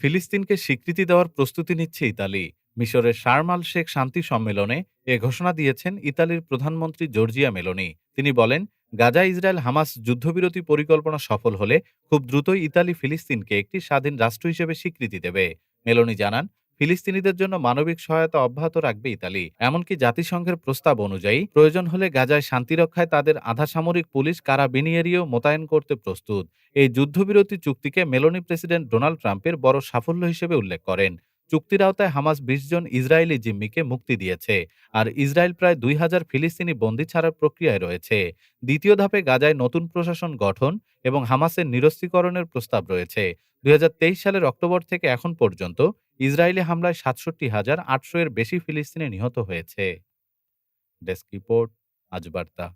ফিলিস্তিনকে স্বীকৃতি দেওয়ার প্রস্তুতি নিচ্ছে ইতালি। মিশরের শারমাল শেখ শান্তি সম্মেলনে এ ঘোষণা দিয়েছেন ইতালির প্রধানমন্ত্রী জর্জিয়া মেলোনি। তিনি বলেন, গাজা, ইসরায়েল, হামাস যুদ্ধবিরতি পরিকল্পনা সফল হলে খুব দ্রুতই ইতালি ফিলিস্তিনকে একটি স্বাধীন রাষ্ট্র হিসেবে স্বীকৃতি দেবে। মেলোনি জানান ফিলিস্তিনিদের জন্য মানবিক সহায়তা অব্যাহত রাখবে ইতালি। এমনকি জাতিসংঘের প্রস্তাব অনুযায়ী, প্রয়োজন হলে গাজায় শান্তি রক্ষায় তাদের আধা সামরিক পুলিশ কারাবিনিয়ারিও মোতায়েন করতে প্রস্তুত। এই যুদ্ধবিরতি চুক্তিকে মেলোনি প্রেসিডেন্ট ডোনাল্ড ট্রাম্পের বড় সাফল্য হিসেবে উল্লেখ করেন। চুক্তির আওতায় হামাস বিশ জন ইসরায়েলি জিম্মিকে মুক্তি দিয়েছে, আর ইসরায়েল প্রায় দুই হাজার ফিলিস্তিনি বন্দী ছাড়ার প্রক্রিয়ায় রয়েছে। দ্বিতীয় ধাপে গাজায় নতুন প্রশাসন গঠন এবং হামাসের নিরস্ত্রীকরণের প্রস্তাব রয়েছে। দুই হাজার তেইশ সালের অক্টোবর থেকে এখন পর্যন্ত ইসরায়েলি হামলায় সাতষট্টি হাজার আটশো এর বেশি ফিলিস্তিনি নিহত হয়েছে। ডেস্ক রিপোর্ট, আজ বার্তা।